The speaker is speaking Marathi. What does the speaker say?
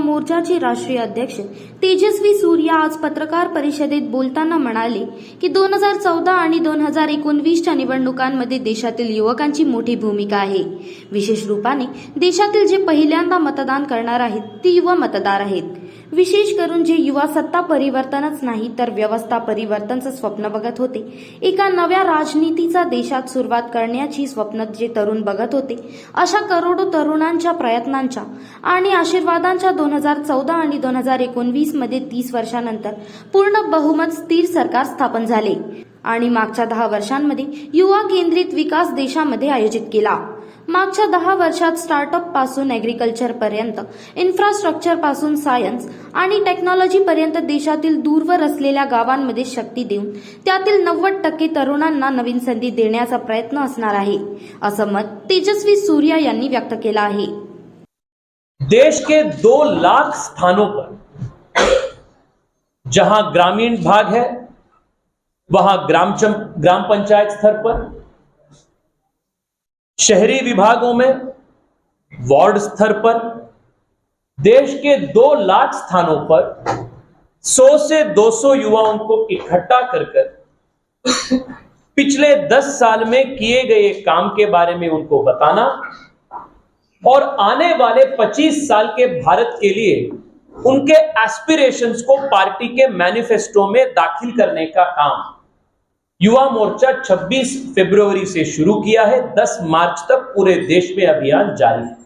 मोर्चाचे राष्ट्रीय अध्यक्ष तेजस्वी सूर्या आज पत्रकार परिषदेत बोलताना म्हणाले की दोन हजार चौदा आणि दोन हजार एकोणवीसच्या निवडणुकांमध्ये देशातील युवकांची मोठी भूमिका आहे. विशेष रूपाने देशातील जे पहिल्यांदा मतदान करणार आहेत ती युवा मतदार आहेत. विशेष करून जे युवा सत्ता परिवर्तनच नाही तर व्यवस्था परिवर्तनचं स्वप्न बघत होते. एका नव्या राजनीतीचा देशात सुरुवात करण्याची स्वप्न जे तरुण बघत होते. अशा करोडो तरुणांच्या प्रयत्नांच्या आणि आशीर्वादांच्या दोन हजार चौदा आणि दोन हजार एकोणवीसमध्ये तीस वर्षानंतर पूर्ण बहुमत स्थिर सरकार स्थापन झाले आणि मागच्या दहा वर्षांमध्ये युवा केंद्रित विकास देशामध्ये आयोजित केला. मागच्या दहा वर्षात स्टार्टअपपासून ॲग्रिकल्चर पर्यंत इन्फ्रास्ट्रक्चरपासून सायन्स आणि टेक्नॉलॉजी पर्यंत देशातील दूरवर असलेल्या गावांमध्ये शक्ती देऊन त्यातील नव्वद टक्के तरुणांना नवीन संधी देण्याचा प्रयत्न असणार आहे असं मत तेजस्वी सूर्या यांनी व्यक्त केलं आहे. देश के दो लाख स्थानों पर जहां ग्रामीण भाग है वहां ग्राम ग्राम पंचायत स्तर पर शहरी विभागों में, वार्ड स्तर पर, देश के दो लाख स्थानों पर 100 से 200 युवाओं को इकट्ठा कर कर, पिछले 10 साल में किए गए काम के बारे में उनको बताना और आने वाले 25 साल के भारत के लिए उनके एस्पिरेशंस को पार्टी के मैनिफेस्टो में दाखिल करने का काम। युवा मोर्चा 26 फरवरी से शुरू किया है 10 मार्च तक पूरे देश में अभियान जारी। है